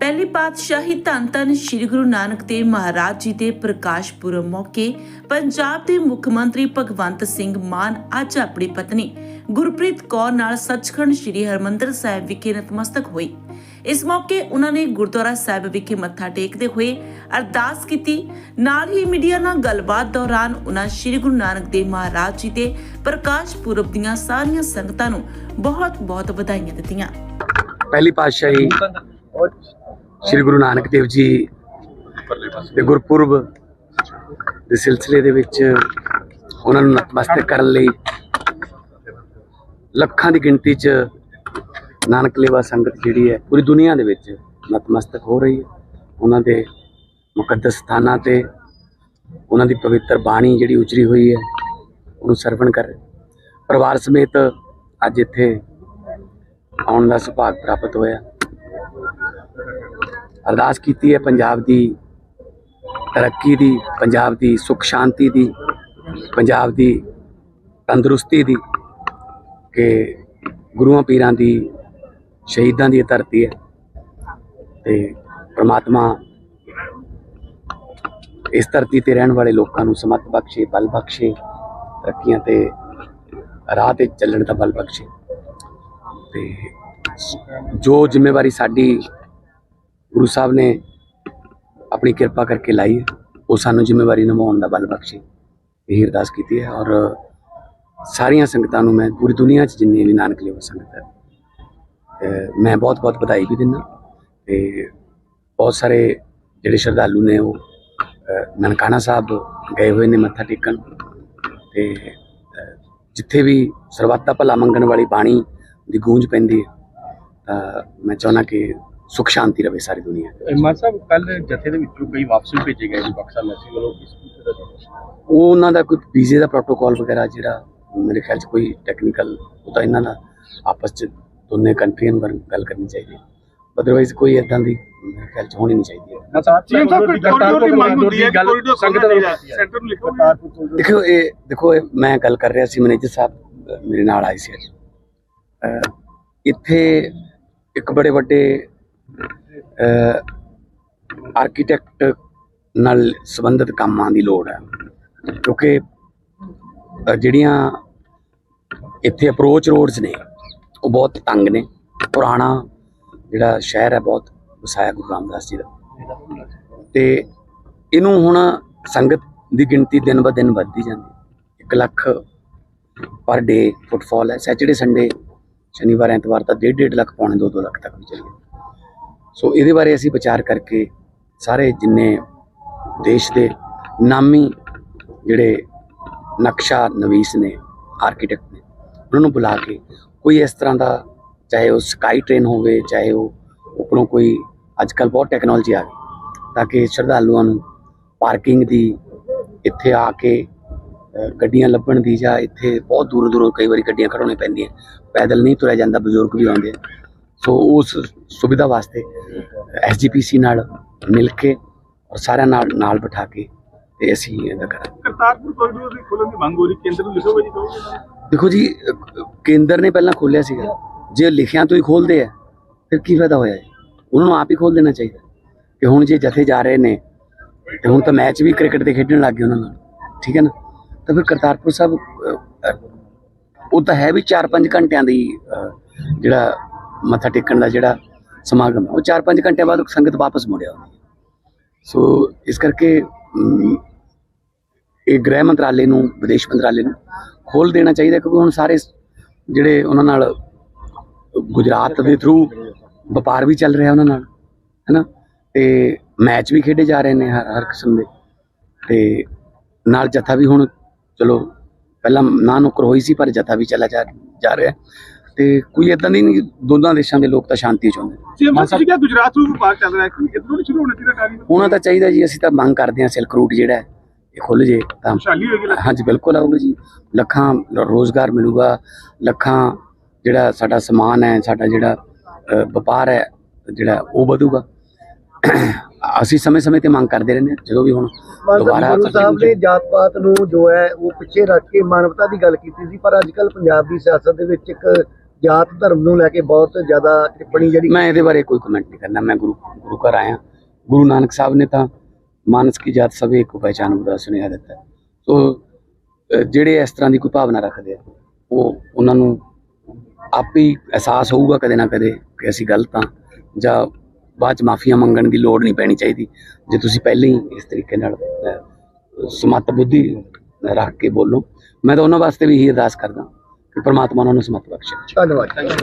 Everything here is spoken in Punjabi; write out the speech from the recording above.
ਪਹਿਲੀ ਪਾਤਸ਼ਾਹੀ ਧੰਨ ਧੰਨ ਸ੍ਰੀ ਗੁਰੂ ਨਾਨਕ ਦੇਵ ਮਹਾਰਾਜ ਜੀ ਦੇ ਪ੍ਰਕਾਸ਼ ਪੁਰਬ ਮੌਕੇ ਪੰਜਾਬ ਦੇ ਮੁੱਖ ਮੰਤਰੀ ਭਗਵੰਤ ਸਿੰਘ ਮਾਨ ਅੱਜ ਆਪਣੀ ਪਤਨੀ ਗੁਰਪ੍ਰੀਤ ਕੌਰ ਨਾਲ ਸੱਚਖੰਡ ਸ੍ਰੀ ਹਰਮੰਦਰ ਸਾਹਿਬ ਵਿਖੇ ਨਤਮਸਤਕ ਹੋਏ ਇਸ ਮੌਕੇ ਉਹਨਾਂ ਨੇ ਗੁਰਦੁਆਰਾ ਸਾਹਿਬ ਵਿਖੇ ਮੱਥਾ ਟੇਕਦੇ ਹੋਏ ਅਰਦਾਸ ਕੀਤੀ। ਨਾਲ ਹੀ ਮੀਡੀਆ ਨਾਲ ਗੱਲਬਾਤ ਦੌਰਾਨ ਉਹਨਾਂ ਸ੍ਰੀ ਗੁਰੂ ਨਾਨਕ ਦੇਵ ਮਹਾਰਾਜ ਜੀ ਦੇ ਪ੍ਰਕਾਸ਼ ਪੁਰਬ ਦੀਆਂ ਸਾਰੀਆਂ ਸੰਗਤਾਂ ਨੂੰ ਬਹੁਤ-ਬਹੁਤ ਵਧਾਈਆਂ ਦਿੱਤੀਆਂ। ਪਹਿਲੀ ਪਾਤਸ਼ਾਹੀ ਸ੍ਰੀ ਗੁਰੂ ਨਾਨਕ ਦੇਵ ਜੀ ਦੇ ਗੁਰਪੁਰਬ ਦੇ ਸਿਲਸਿਲੇ ਦੇ ਵਿੱਚ ਉਹਨਾਂ ਨੂੰ ਨਤਮਸਤਕ ਕਰਨ ਲਈ ਲੱਖਾਂ ਦੀ ਗਿਣਤੀ 'ਚ ਨਾਨਕ ਲੇਵਾ ਸੰਗਤ ਜਿਹੜੀ ਹੈ ਪੂਰੀ ਦੁਨੀਆ ਦੇ ਵਿੱਚ ਨਤਮਸਤਕ ਹੋ ਰਹੀ ਹੈ। ਉਹਨਾਂ ਦੇ ਮੁਕੱਦਸ ਸਥਾਨਾਂ ਤੇ ਉਹਨਾਂ ਦੀ ਪਵਿੱਤਰ ਬਾਣੀ ਜਿਹੜੀ ਉਚਰੀ ਹੋਈ ਹੈ ਉਹਨੂੰ ਸਰਵਣ ਕਰ। ਪਰਿਵਾਰ ਸਮੇਤ ਅੱਜ ਇੱਥੇ ਆਉਣ ਦਾ ਸੁਭਾਗ ਪ੍ਰਾਪਤ ਹੋਇਆ। ਅਰਦਾਸ ਕੀਤੀ ਹੈ ਪੰਜਾਬ ਦੀ ਤਰੱਕੀ ਦੀ, ਪੰਜਾਬ ਦੀ ਸੁਖ ਸ਼ਾਂਤੀ ਦੀ, ਪੰਜਾਬ ਦੀ ਤੰਦਰੁਸਤੀ ਦੀ ਕਿ ਗੁਰੂਆਂ ਪੀਰਾਂ ਦੀ ਸ਼ਹੀਦਾਂ ਦੀ ਧਰਤੀ ਹੈ ਤੇ ਪ੍ਰਮਾਤਮਾ ਇਸ ਧਰਤੀ ਤੇ ਰਹਿਣ ਵਾਲੇ ਲੋਕਾਂ ਨੂੰ ਸਮਤ ਬਖਸ਼ੇ, ਬਲ ਬਖਸ਼ੇ, ਤਰੱਕੀਆਂ ਤੇ ਰਾਹ ਤੇ ਚੱਲਣ ਦਾ ਬਲ ਬਖਸ਼ੇ ਤੇ ਜੋ ਜ਼ਿੰਮੇਵਾਰੀ ਸਾਡੀ ਗੁਰੂ ਸਾਹਿਬ ਨੇ ਆਪਣੀ ਕਿਰਪਾ ਕਰਕੇ ਲਾਈ ਹੈ। ਉਹ ਸਾਨੂੰ ਜ਼ਿੰਮੇਵਾਰੀ ਨਿਭਾਉਣ ਦਾ ਬਲ ਬਖਸ਼ੇ। ਇਹ ਅਰਦਾਸ ਕੀਤੀ ਹੈ ਔਰ ਸਾਰੀਆਂ ਸੰਗਤਾਂ ਨੂੰ ਮੈਂ ਪੂਰੀ ਦੁਨੀਆ 'ਚ ਜਿੰਨੀ ਵੀ ਨਾਨਕ ਲੇਵਾ ਸੰਗਤ ਹੈ ਮੈਂ ਬਹੁਤ ਬਹੁਤ ਵਧਾਈ ਵੀ ਦਿੰਦਾ। ਤੇ ਬਹੁਤ ਸਾਰੇ ਜਿਹੜੇ ਸ਼ਰਧਾਲੂ ਨੇ ਉਹ ਨਨਕਾਣਾ ਸਾਹਿਬ ਗਏ ਹੋਏ ਨੇ ਮੱਥਾ ਟੇਕਣ। ਤੇ ਜਿੱਥੇ ਵੀ ਸਰਬੱਤਾ ਭਲਾ ਮੰਗਣ ਵਾਲੀ ਬਾਣੀ ਦੀ ਗੂੰਜ ਪੈਂਦੀ ਹੈ, ਤਾਂ ਮੈਂ ਚਾਹੁੰਦਾ ਕਿ ਸੁਖ ਸ਼ਾਂਤੀ ਰਵੇ ਸਾਰੀ ਦੁਨੀਆ। ਮਾਨ ਸਾਹਿਬ ਕੱਲ ਜਥੇ ਦੇ ਵਿੱਚੋਂ ਕਈ ਵਾਪਸ ਵੀ ਭੇਜੇ ਗਏ ਜੀ ਪਾਕਿਸਤਾਨ ਮੈਸੀ ਵੱਲੋਂ ਇਸ ਪੂਛੇ ਦਾ ਜਵਾਬ। ਉਹ ਉਹਨਾਂ ਦਾ ਕੋਈ ਵੀਜ਼ੇ ਦਾ ਪ੍ਰੋਟੋਕਾਲ ਵਗੈਰਾ ਜਿਹੜਾ ਮੇਰੇ ਖਿਆਲ 'ਚ ਕੋਈ ਟੈਕਨੀਕਲ ਉਹ ਤਾਂ ਇਹਨਾਂ ਦਾ ਆਪਸ 'ਚ ਦੋਨੇ ਕੰਟਰੀਆਂ ਨੂੰ ਗੱਲ ਕਰਨੀ ਚਾਹੀਦੀ ਹੈ। ਅਦਰਵਾਈਜ਼ ਕੋਈ ਇਦਾਂ ਦੀ ਮੇਰੇ ਖਿਆਲ 'ਚ ਹੋਣੀ ਨਹੀਂ ਚਾਹੀਦੀ ਹੈ। ਦੇਖੋ ਇਹ ਦੇਖੋ ਇਹ ਮੈਂ ਗੱਲ ਕਰ ਰਿਹਾ ਸੀ ਮੈਨੇਜਰ ਸਾਹਿਬ ਮੇਰੇ ਨਾਲ ਆਏ ਸੀ ਅੱਜ। ਇੱਥੇ ਇੱਕ ਬੜੇ ਵੱਡੇ ਆਰਕੀਟੈਕਟ ਨਾਲ ਸੰਬੰਧਿਤ ਕੰਮਾਂ ਦੀ ਲੋੜ ਹੈ। ਕਿਉਂਕਿ ਜਿਹੜੀਆਂ ਇੱਥੇ ਅਪਰੋਚ ਰੋਡਸ ਨੇ, ਉਹ ਬਹੁਤ ਤੰਗ ਨੇ। ਪੁਰਾਣਾ ਜਿਹੜਾ ਸ਼ਹਿਰ ਹੈ, ਬਹੁਤ ਵਸਾਇਆ ਗੁਰੂ ਰਾਮਦਾਸ ਜੀ ਦਾ। ਤੇ ਇਹਨੂੰ ਹੁਣ ਸੰਗਤ ਦੀ ਗਿਣਤੀ ਦਿਨ ਬ ਦਿਨ ਵੱਧਦੀ ਜਾਂਦੀ 1 ਲੱਖ ਪਰ ਡੇ ਫੁੱਟਫਾਲ ਹੈ। ਸੈਚਰਡੇ ਸੰਡੇ ਸ਼ਨੀਵਾਰ, ਐਤਵਾਰ ਤਾਂ 1.5 ਲੱਖ ਪੌਣੇ 2-2 ਲੱਖ ਤੱਕ ਵੀ ਚਲੀ ਸੋ ਇਹਦੇ ਬਾਰੇ ਅਸੀਂ ਵਿਚਾਰ ਕਰਕੇ ਸਾਰੇ ਜਿੰਨੇ ਦੇਸ਼ ਦੇ ਨਾਮੀ ਜਿਹੜੇ ਨਕਸ਼ਾ ਨਵੀਸ ਨੇ ਆਰਕੀਟੈਕਟ ਨੇ, ਉਹਨਾਂ ਨੂੰ ਬੁਲਾ ਕੇ ਕੋਈ ਇਸ ਤਰ੍ਹਾਂ ਦਾ ਚਾਹੇ ਉਹ ਸਕਾਈ ਟ੍ਰੇਨ ਹੋਵੇ, ਚਾਹੇ ਉਹ ਉੱਪਰੋਂ ਕੋਈ ਅੱਜ ਕੱਲ ਬਹੁਤ ਟੈਕਨੋਲੋਜੀ ਆ ਗਈ ਤਾਂ ਕਿ ਸ਼ਰਧਾਲੂਆਂ ਨੂੰ ਪਾਰਕਿੰਗ ਦੀ ਇੱਥੇ ਆ ਕੇ ਗੱਡੀਆਂ ਲੱਭਣ ਦੀ ਜਾਂ ਇੱਥੇ ਬਹੁਤ ਦੂਰੋਂ ਦੂਰੋਂ ਕਈ ਵਾਰੀ ਗੱਡੀਆਂ ਖੜਾਉਣੇ ਪੈਂਦੀਆਂ। ਪੈਦਲ ਨਹੀਂ ਤੁਰਿਆ ਜਾਂਦਾ, ਬਜ਼ੁਰਗ ਵੀ ਆਉਂਦੇ ਸੋ ਉਸ ਸੁਵਿਧਾ ਵਾਸਤੇ ਐਸਜੀਪੀਸੀ ਨਾਲ ਮਿਲ ਕੇ ਔਰ ਸਾਰਿਆਂ ਨਾਲ ਨਾਲ ਬਿਠਾ ਕੇ ਤੇ ਅਸੀਂ ਇਹਦਾ ਕਰਾਂਗੇ। ਕਰਤਾਰਪੁਰ ਕੋਰੀਡੋਰ ਦੀ ਖੋਲਣ ਦੀ ਮੰਗ ਹੋ ਰਹੀ ਕੇਂਦਰ ਨੂੰ ਲਿਖੋਗੇ ਜੀ। ਦੇਖੋ ਜੀ ਕੇਂਦਰ ਨੇ ਪਹਿਲਾਂ ਖੋਲਿਆ ਸੀਗਾ। ਜੇ ਲਿਖਿਆਂ ਤੋਂ ਹੀ ਖੋਲਦੇ ਆ ਫਿਰ ਕੀ ਫਾਇਦਾ ਹੋਇਆ ਜੀ? ਉਹਨਾਂ ਨੂੰ ਆਪ ਹੀ ਖੋਲ ਦੇਣਾ ਚਾਹੀਦਾ। ਕਿ ਹੁਣ ਜੇ ਜਥੇ ਜਾ ਰਹੇ ਨੇ ਤੇ ਹੁਣ ਤਾਂ ਮੈਚ ਵੀ ਕ੍ਰਿਕਟ ਦੇ ਖੇਡਣ ਲੱਗ ਗਏ ਉਹਨਾਂ ਨਾਲ। ਠੀਕ ਹੈ ਨਾ? ਤਾਂ ਫਿਰ ਕਰਤਾਰਪੁਰ ਸਾਹਿਬ ਉਹ ਤਾਂ ਹੈ ਵੀ 4-5 ਘੰਟਿਆਂ ਦੀ ਜਿਹੜਾ ਮੱਥਾ ਟੇਕਣ ਦਾ ਜਿਹੜਾ ਸਮਾਗਮ ਹੈ, ਉਹ 4-5 ਘੰਟਿਆਂ ਬਾਅਦ ਸੰਗਤ ਵਾਪਸ ਮੁੜਿਆ ਸੋ ਇਸ ਕਰਕੇ ਇਹ ਗ੍ਰਹਿ ਮੰਤਰਾਲੇ ਨੂੰ ਵਿਦੇਸ਼ ਮੰਤਰਾਲੇ ਨੂੰ ਖੋਲ ਦੇਣਾ ਚਾਹੀਦਾ ਕਿਉਂਕਿ ਹੁਣ ਸਾਰੇ ਜਿਹੜੇ ਉਹਨਾਂ ਨਾਲ ਗੁਜਰਾਤ ਦੇ ਥਰੂ ਵਪਾਰ ਵੀ ਚੱਲ ਰਿਹਾ ਉਹਨਾਂ ਨਾਲ ਹੈਨਾ? ਤੇ ਮੈਚ ਵੀ ਖੇਡੇ ਜਾ ਰਹੇ ਨੇ ਹਰ ਹਰ ਕਿਸਮ ਦੇ। ਤੇ ਨਾਲ ਜਥਾ ਵੀ ਹੁਣ ਚਲੋ ਪਹਿਲਾਂ ਨਾ ਨੁਕਰ ਹੋਈ ਸੀ ਪਰ ਜਥਾ ਵੀ ਚਲਾ ਜਾ ਰਿਹਾ ਤੇ ਕੋਈ ਇਦਾਂ ਦੀ ਨਹੀਂ ਦੋਨਾਂ ਦੇਸ਼ਾਂ ਦੇ ਲੋਕ ਤਾਂ ਸ਼ਾਂਤੀ ਚਾਹੁੰਦੇ ਨੇ। ਸੀਐਮ ਸਾਹਿਬ ਗੁਜਰਾਤ ਨੂੰ ਵਪਾਰ ਚੱਲ ਰਿਹਾ ਹੈ ਕਿ ਇਧਰੋਂ ਨਹੀਂ ਸ਼ੁਰੂ ਹੋਣਾ ਚਾਹੀਦਾ ਕਾਰੀ ਉਹਨਾਂ ਦਾ ਚਾਹੀਦਾ ਜੀ ਅਸੀਂ ਤਾਂ ਮੰਗ ਕਰਦੇ ਹਾਂ ਸਿਲਕ ਰੂਟ ਜਿਹੜਾ ਹੈ, ਇਹ ਖੁੱਲ ਜੇ ਤਾਂ। ਹਾਂਜੀ ਬਿਲਕੁਲ ਆਊਗਾ ਜੀ। ਲੱਖਾਂ ਰੋਜ਼ਗਾਰ ਮਿਲੂਗਾ ਲੱਖਾਂ ਜਿਹੜਾ ਸਾਡਾ ਸਮਾਨ ਹੈ ਸਾਡਾ ਜਿਹੜਾ ਵਪਾਰ ਹੈ ਜਿਹੜਾ ਉਹ ਵਧੂਗਾ। ਅਸੀਂ ਸਮੇਂ-ਸਮੇਂ ਤੇ ਮੰਗ ਕਰਦੇ ਰਹਿੰਦੇ ਹਾਂ ਜਦੋਂ ਵੀ ਹੁਣ ਦੁਬਾਰਾ ਗੁਰੂ ਸਾਹਿਬ ਨੇ ਜਾਤ ਪਾਤ ਨੂੰ ਜੋ ਹੈ ਉਹ ਪਿੱਛੇ ਰੱਖ ਕੇ ਮਾਨਵਤਾ ਦੀ ਗੱਲ ਕੀਤੀ ਸੀ ਪਰ ਅੱਜ ਕੱਲ ਪੰਜਾਬ ਦੀ ਸਿਆਸਤ ਦੇ ਵਿੱਚ ਇੱਕ ਜਾਤ ਧਰਮ ਨੂੰ ਲੈ ਕੇ ਬਹੁਤ ਜ਼ਿਆਦਾ ਟਿੱਪਣੀ ਜਿਹੜੀ ਮੈਂ ਇਹਦੇ ਬਾਰੇ ਕੋਈ ਕਮੈਂਟ ਨਹੀਂ ਕਰਨਾ। ਮੈਂ ਗੁਰੂ ਗੁਰੂ ਘਰ ਆਇਆ। ਗੁਰੂ ਨਾਨਕ ਸਾਹਿਬ ਨੇ ਤਾਂ ਮਾਨਸ ਕੀ ਜਾਤ ਸਭ ਇੱਕ ਪਹਿਚਾਨ ਦਾ ਸੁਨੇਹਾ ਦਿੱਤਾ। ਸੋ ਜਿਹੜੇ ਇਸ ਤਰ੍ਹਾਂ ਦੀ ਕੋਈ ਭਾਵਨਾ ਰੱਖਦੇ ਆ ਉਹ ਉਹਨਾਂ ਨੂੰ ਆਪੇ ਹੀ ਅਹਿਸਾਸ ਹੋਊਗਾ ਕਦੇ ਨਾ ਕਦੇ ਕਿ ਅਸੀਂ ਗਲਤ ਹਾਂ ਜਾਂ ਬਾਅਦ ਚ ਮਾਫੀਆਂ ਮੰਗਣ ਦੀ ਲੋੜ ਨਹੀਂ ਪੈਣੀ ਚਾਹੀਦੀ। ਜੇ ਤੁਸੀਂ ਪਹਿਲਾਂ ਹੀ ਇਸ ਤਰੀਕੇ ਨਾਲ ਅਹ, ਸਮੱਤ ਬੁੱਧੀ ਰੱਖ ਕੇ ਬੋਲੋ। ਮੈਂ ਤਾਂ ਉਹਨਾਂ ਵਾਸਤੇ ਵੀ ਇਹੀ ਅਰਦਾਸ ਕਰਦਾ। ਕਿ ਪ੍ਰਮਾਤਮਾ ਉਹਨਾਂ ਨੂੰ ਸਮਤ ਬਖਸ਼ੇ। ਧੰਨਵਾਦ।